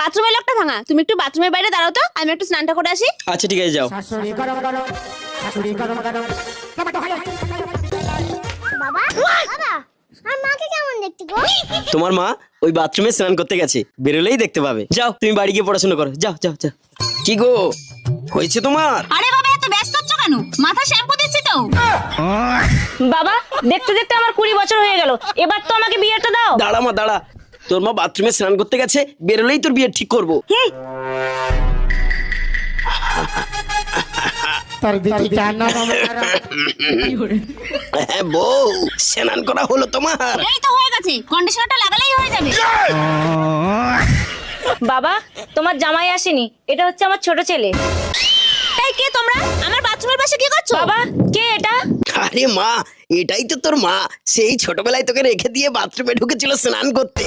বাথরুমের লোকটা ভাঙা। তুমি একটু বাথরুমের বাইরে দাঁড়াও তো আমি একটু স্নানটা করে আসি। আচ্ছা ঠিক আছে যাও। শাশুড়ি গরম গরম শাশুড়ি গরম গরম। টমেটো হালো বাবা বাবা আর মাকে কেমন দেখতে গো? তোমার মা ওই বাথরুমে স্নান করতে গেছে বেরোলেই দেখতে পাবে। যাও তুমি বাড়ি গিয়ে পড়াশোনা করো। যাও যাও যাও। কি গো? হয়েছে তোমার? আরে বাবা এত ব্যস্ত হচ্ছ কেন? মাথা শ্যাম্পু দিচ্ছি তো। বাবা দেখতে দেখতে আমার কুড়ি বছর হয়ে গেল। এবার তো আমাকে বিয়েটা দাও। দাঁড়া মা দাঁড়া। তোর মা বাথরুমে স্নান করতে গেছে বেরোলেই তোর বিয়ে ঠিক করব। হ্যাঁ বউ স্নান করা হলো তোমার। এই তো হয়ে গেছে কন্ডিশনারটা লাগালেই হয়ে যাবে। বাবা তোমার জামাই আসেনি এটা হচ্ছে আমার ছোট ছেলে। এই কে তোমরা? আমার বাথরুমের পাশে কি করছ? বাবা আরে মা, এটাই তো তোর মা। সেই ছোটবেলায় তোকে রেখে দিয়ে বাথরুমে ঢুকেছিল স্নান করতে।